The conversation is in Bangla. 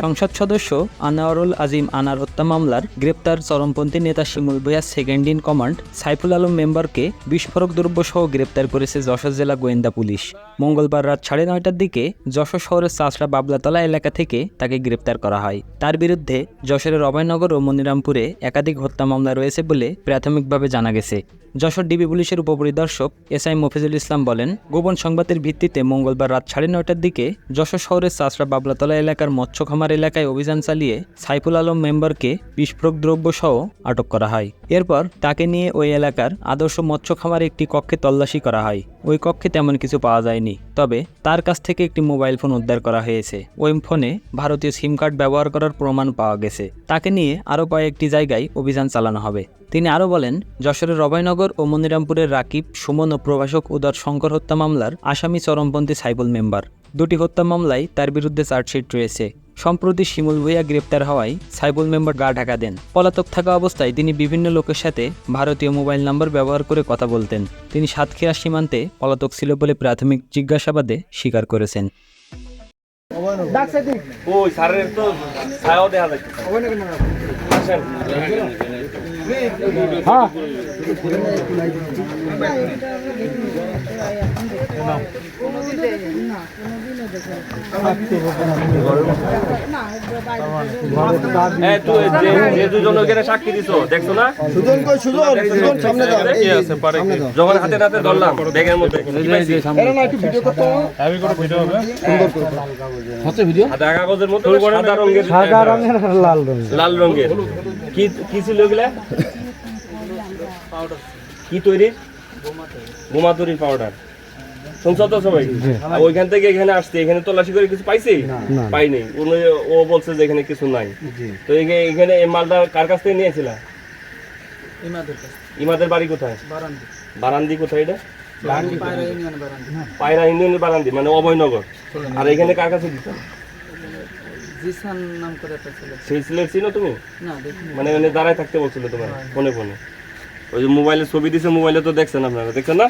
সংসদ সদস্য আনোয়ারুল আজিম আনার হত্যা মামলার গ্রেপ্তার চরমপন্থী নেতা Shimul Bhuiyan second in command Saiful Alam মেম্বারকে বিস্ফোরক দ্রব্য সহ গ্রেপ্তার করেছে যশোর জেলা গোয়েন্দা পুলিশ। মঙ্গলবার রাত সাড়ে নয়টার দিকে যশোর শহরের চাষড়া বাবলাতলা এলাকা থেকে তাকে গ্রেপ্তার করা হয়। তার বিরুদ্ধে যশোরের অভয়নগর ও মনিরামপুরে একাধিক হত্যা মামলা রয়েছে বলে প্রাথমিকভাবে জানা গেছে। যশোর ডিবি পুলিশের উপপরিদর্শক এস আই মফিজুল ইসলাম বলেন, গোপন সংবাদের ভিত্তিতে মঙ্গলবার রাত সাড়ে নয়টার দিকে যশোর শহরের চাষড়া বাবলাতলা এলাকার মৎস্য খামার এলাকায় অভিযান চালিয়ে সাইফুল আলম মেম্বারকে বিস্ফোরক দ্রব্য সহ আটক করা হয়। এরপর তাকে নিয়ে ওই এলাকার আদর্শ মৎস্য খামারে একটি কক্ষে তল্লাশি করা হয়। ওই কক্ষে তেমন কিছু পাওয়া যায়নি, তবে তার কাছ থেকে একটি মোবাইল ফোন উদ্ধার করা হয়েছে। ওই ফোনে ভারতীয় সিম কার্ড ব্যবহার করার প্রমাণ পাওয়া গেছে। তাকে নিয়ে আরও কয়েকটি জায়গায় অভিযান চালানো হবে। তিনি আরও বলেন, যশোরের অভয়নগর ও মনিরামপুরের রাকিব, সুমন ও প্রভাষক উদার শঙ্কর হত্যা মামলার আসামি চরমপন্থী সাইবুল মেম্বার। দুটি হত্যা মামলায় তার বিরুদ্ধে চার্জশিট রয়েছে। সম্প্রতি শিমুল ভুইয়া গ্রেপ্তার হওয়ায় সাইবুল মেম্বার গা ঢাকা দেন। পলাতক থাকা অবস্থায় তিনি বিভিন্ন লোকের সাথে ভারতীয় মোবাইল নম্বর ব্যবহার করে কথা বলতেন। তিনি সাতক্ষীরা সীমান্তে পলাতক ছিল বলে প্রাথমিক জিজ্ঞাসাবাদে স্বীকার করেছেন। ওই সাক্ষী দিছো দেখছ না? সুজন কই সুজন? সুজন সামনে দাও। এই যে, যখন হাতে নাতে ধরলাম ব্যাগের মধ্যে। কি পাইছি? এরা না একটু ভিডিও করতে হবে। সাদা কাগজের মধ্যে সাদা রঙের সাদা রঙের লাল রঙের। লাল রঙের। কি কি ছিল এগুলা? কি তৈরি বোমা পাউডার শুনছো তো সবাই? ওইখান থেকে এখানে আসছে। এখানে তল্লাশি করে কিছু পাইছি? পাইনি উনি- ও বলছে যে এখানে কিছু নাই। তো এখানে- এখানে এই মালটা কার কাছ থেকে নিয়েছিলা? ইমাদের বাড়ি কোথায়? বারান্দি। কোথায় এটা? পায়রা ইউনিয়নের বারান্দি। মানে অভয়নগর। আর এখানে কার কাছে দিচ্ছ জিসান নাম করে একটা ছেলে সেই ছেলের চিনো তুমি? মানে ওখানে দাঁড়ায় থাকতে বলছিল তোমার ফোনে ফোনে। ওই যে মোবাইলে ছবি দিছে মোবাইলে তো দেখছেন আপনারা দেখছেন না?